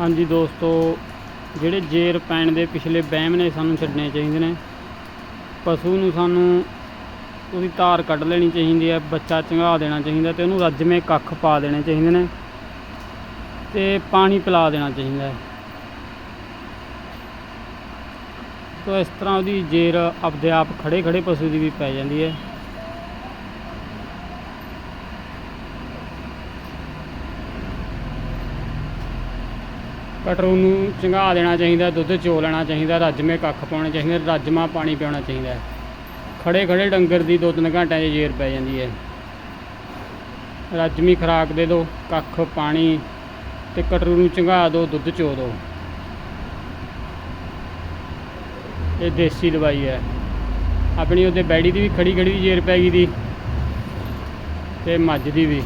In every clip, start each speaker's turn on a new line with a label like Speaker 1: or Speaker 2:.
Speaker 1: ਹਾਂਜੀ ਦੋਸਤੋ, ਜਿਹੜੇ ਜੇਰ ਪੈਣ ਦੇ ਪਿਛਲੇ ਵਹਿਮ ਨੇ ਸਾਨੂੰ ਛੱਡਣੇ ਚਾਹੀਦੇ ਨੇ। ਪਸ਼ੂ ਨੂੰ ਸਾਨੂੰ ਉਹਦੀ ਧਾਰ ਕੱਢ ਲੈਣੀ ਚਾਹੀਦੀ ਹੈ, ਬੱਚਾ ਚੰਗਾ ਦੇਣਾ ਚਾਹੀਦਾ ਤੇ ਉਹਨੂੰ ਰੱਜਵੇਂ ਕੱਖ ਪਾ ਦੇਣੇ ਚਾਹੀਦੇ ਨੇ ਤੇ ਪਾਣੀ ਪਿਲਾ ਦੇਣਾ ਚਾਹੀਦਾ ਹੈ। ਤੋ ਇਸ ਤਰ੍ਹਾਂ ਉਹਦੀ ਜੇਰ ਆਪਦੇ ਆਪ ਖੜੇ ਖੜੇ ਪਸ਼ੂ ਦੀ ਵੀ ਪੈ ਜਾਂਦੀ ਹੈ। ਕਟਰੂ ਨੂੰ ਚੰਗਾ ਦੇਣਾ ਚਾਹੀਦਾ, ਦੁੱਧ ਚੋ ਲੈਣਾ ਚਾਹੀਦਾ ਰੱਜਵੇਂ ਕੱਖ ਪਾਉਣੇ ਚਾਹੀਦੇ, ਰੱਜਮਾ ਪਾਣੀ ਪਿਆਉਣਾ ਚਾਹੀਦਾ। ਹੈ ਖੜੇ ਖੜੇ ਡੰਗਰ ਦੀ ਦੋ ਤਿੰਨ ਘੰਟਿਆਂ 'ਚ ਜੇਰ ਪੈ ਜਾਂਦੀ ਹੈ। ਰੱਜਮੀ ਖੁਰਾਕ ਦੇ ਦਿਓ ਕੱਖ ਪਾਣੀ ਤੇ ਕਟਰੂ ਨੂੰ ਚੰਗਾ ਦਿਓ ਦੁੱਧ ਚੋ ਦਿਓ ਇਹ ਦੇਸੀ ਦਵਾਈ ਹੈ। ਆਪਣੀ ਉਹਦੇ ਬੈੜੀ ਦੀ ਵੀ ਖੜੀ ਖੜੀ ਦੀ ਜੇਰ ਪੈ ਗਈ ਦੀ ਤੇ ਮੱਝ ਦੀ ਵੀ।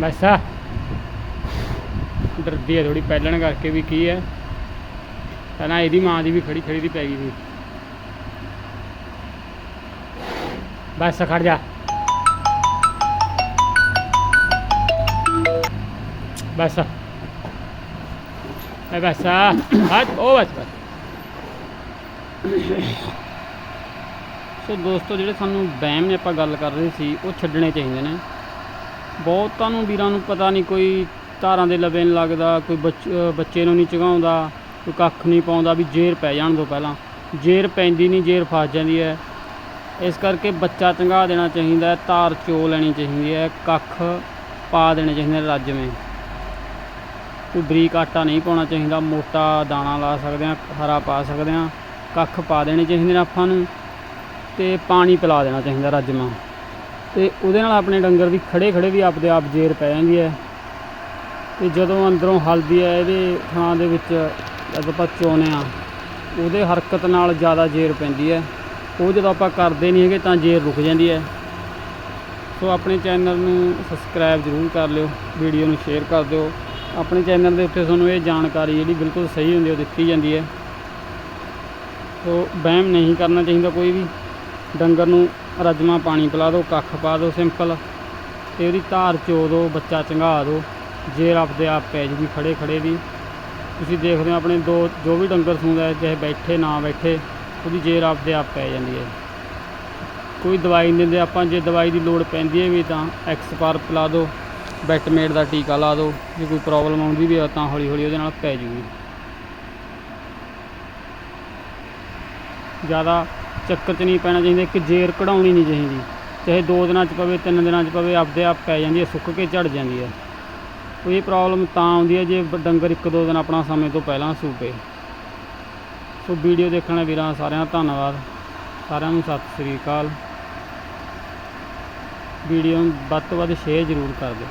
Speaker 1: ਬਸ ਆ ਡਰਦੀ ਹੈ ਥੋੜੀ ਪਹਿਲਣ ਕਰਕੇ ਵੀ ਕੀ ਹੈ। ਪਹਿਲਾਂ ਇਹਦੀ ਮਾਂ ਦੀ ਵੀ ਖੜੀ ਖੜੀ ਦੀ ਪੈ ਗਈ ਸੀ। ਬਸ, ਖੜ ਜਾ। ਬਸ। ਐ ਬਸ, ਆ ਉਹ ਬਸ ਬਸ। ਸੋ ਦੋਸਤੋ, ਜਿਹੜੇ ਸਾਨੂੰ ਵਹਿਮ ਨੇ ਆਪਾਂ ਗੱਲ ਕਰ ਰਹੇ ਸੀ, ਉਹ ਛੱਡਣੇ ਚਾਹੀਦੇ ਨੇ। ਬਹੁਤਾਂ ਨੂੰ ਵੀਰਾਂ ਨੂੰ ਪਤਾ ਨਹੀਂ ਕੋਈ ਧਾਰਾਂ ਦੇ ਲਵੇ ਨਹੀਂ ਲੱਗਦਾ, ਕੋਈ ਬੱਚ- ਬੱਚੇ ਨੂੰ ਨਹੀਂ ਚਗਾਉਂਦਾ, ਕੋਈ ਕੱਖ ਨਹੀਂ ਪਾਉਂਦਾ ਵੀ ਜੇਰ ਪੈ ਜਾਣ ਤੋਂ ਪਹਿਲਾਂ। ਜੇਰ ਪੈਂਦੀ ਨਹੀਂ ਜੇਰ ਫਸ ਜਾਂਦੀ ਹੈ। ਇਸ ਕਰਕੇ ਬੱਚਾ ਚੰਗਾ ਦੇਣਾ ਚਾਹੀਦਾ ਧਾਰ ਚੋ ਲੈਣੀ ਚਾਹੀਦੀ ਹੈ, ਕੱਖ ਪਾ ਦੇਣੇ ਚਾਹੀਦੇ ਨੇ ਰੱਜਵੇਂ ਕੋਈ ਬਰੀਕ ਆਟਾ ਨਹੀਂ ਪਾਉਣਾ ਚਾਹੀਦਾ, ਮੋਟਾ ਦਾਣਾ ਲਾ ਸਕਦੇ ਹਾਂ, ਹਰਾ ਪਾ ਸਕਦੇ ਹਾਂ, ਕੱਖ ਪਾ ਦੇਣੇ ਚਾਹੀਦੇ ਨੇ ਆਪਾਂ ਨੂੰ ਤੇ ਪਾਣੀ ਪਿਲਾ ਦੇਣਾ ਚਾਹੀਦਾ ਰੱਜਮਾ ਤੇ ਉਹਦੇ ਨਾਲ ਆਪਣੇ ਡੰਗਰ ਦੀ ਖੜੇ ਖੜੇ ਵੀ ਆਪਦੇ ਆਪ ਜੇਰ ਪੈ ਜਾਂਦੀ ਹੈ। ਤੇ ਜਦੋਂ ਅੰਦਰੋਂ ਹਲਦੀ ਹੈ ਇਹਦੇ ਥਾਂ ਦੇ ਵਿੱਚ ਜਦੋਂ ਆਪਾਂ ਚੋਨੇ ਆ ਉਹਦੇ ਹਰਕਤ ਨਾਲ ਜ਼ਿਆਦਾ ਜੇਰ ਪੈਂਦੀ ਹੈ। ਉਹ ਜਦੋਂ ਆਪਾਂ ਕਰਦੇ ਨਹੀਂ ਹੈਗੇ ਤਾਂ ਜੇਰ ਰੁਕ ਜਾਂਦੀ ਹੈ। ਸੋ ਆਪਣੇ ਚੈਨਲ ਨੂੰ ਸਬਸਕ੍ਰਾਈਬ ਜ਼ਰੂਰ ਕਰ ਲਿਓ, ਵੀਡੀਓ ਨੂੰ ਸ਼ੇਅਰ ਕਰ ਦਿਓ। ਆਪਣੇ ਚੈਨਲ ਦੇ ਉੱਤੇ ਤੁਹਾਨੂੰ ਇਹ ਜਾਣਕਾਰੀ ਜਿਹੜੀ ਬਿਲਕੁਲ ਸਹੀ ਹੁੰਦੀ ਉਹ ਦਿੱਤੀ ਜਾਂਦੀ ਹੈ। ਸੋ ਵਹਿਮ ਨਹੀਂ ਕਰਨਾ ਚਾਹੀਦਾ ਕੋਈ ਵੀ। ਡੰਗਰ ਨੂੰ ਰਜਮਾ ਪਾਣੀ ਪਿਲਾ ਦਿਓ, ਕੱਖ ਪਾ ਦਿਓ, ਸਿੰਪਲ। ਤੇ ਉਹਦੀ ਧਾਰ ਚੋ ਦਿਓ, ਬੱਚਾ ਚੰਗਾ ਦਿਓ। ਜੇਰ ਆਪਦੇ ਆਪ ਪੈ ਜੂਗੀ ਖੜੇ ਖੜੇ ਵੀ ਤੁਸੀਂ ਦੇਖਦੇ ਹੋ ਆਪਣੇ ਦੋ, ਜੋ ਵੀ ਡੰਗਰ ਸੂੰਦਾ ਚਾਹੇ ਬੈਠੇ, ਨਾ ਬੈਠੇ, ਉਹਦੀ ਜੇਰ ਆਪਦੇ ਆਪ ਪੈ ਜਾਂਦੀ ਹੈ। ਕੋਈ ਦਵਾਈ ਨਹੀਂ ਦਿੰਦੇ। ਆਪਾਂ ਜੇ ਦਵਾਈ ਦੀ ਲੋੜ ਪੈਂਦੀ ਹੈ ਵੀ ਤਾਂ ਐਕਸਪਾਰ ਪਿਲਾ ਦਿਓ ਬੈਟਮੇਟ ਦਾ ਟੀਕਾ ਲਾ ਦਿਓ। ਜੇ ਕੋਈ ਪ੍ਰੋਬਲਮ ਆਉਂਦੀ ਵੀ ਆ ਤਾਂ ਹੌਲੀ ਹੌਲੀ ਉਹਦੇ ਨਾਲ ਪੈ ਜੂਗੀ। ਜ਼ਿਆਦਾ ਚੱਕਰ 'ਚ ਨਹੀਂ ਪੈਣਾ ਚਾਹੀਦਾ। ਕਿ ਜੇਰ ਕਢਾਉਣੀ ਨਹੀਂ ਚਾਹੀਦੀ। ਚਾਹੇ ਦੋ ਦਿਨਾਂ 'ਚ ਪਵੇ, ਤਿੰਨ ਦਿਨਾਂ 'ਚ ਪਵੇ, ਆਪਦੇ ਆਪ ਪੈ ਜਾਂਦੀ ਹੈ, ਸੁੱਕ ਕੇ ਝੜ ਜਾਂਦੀ ਹੈ। ਉਹ ਇਹ ਪ੍ਰੋਬਲਮ ਤਾਂ ਆਉਂਦੀ ਹੈ ਜੇ ਡੰਗਰ ਇੱਕ ਦੋ ਦਿਨ ਆਪਣਾ ਸਮੇਂ ਤੋਂ ਪਹਿਲਾਂ ਸੂਪੇ। ਸੋ ਵੀਡੀਓ ਦੇਖਣ ਵਾਲੇ ਵੀਰਾਂ ਸਾਰਿਆਂ ਦਾ ਧੰਨਵਾਦ। ਸਾਰਿਆਂ ਨੂੰ ਸਤਿ ਸ੍ਰੀ ਅਕਾਲ। ਵੀਡੀਓ ਨੂੰ ਵੱਧ ਤੋਂ ਵੱਧ ਸ਼ੇਅਰ ਜ਼ਰੂਰ ਕਰ ਦਿਓ।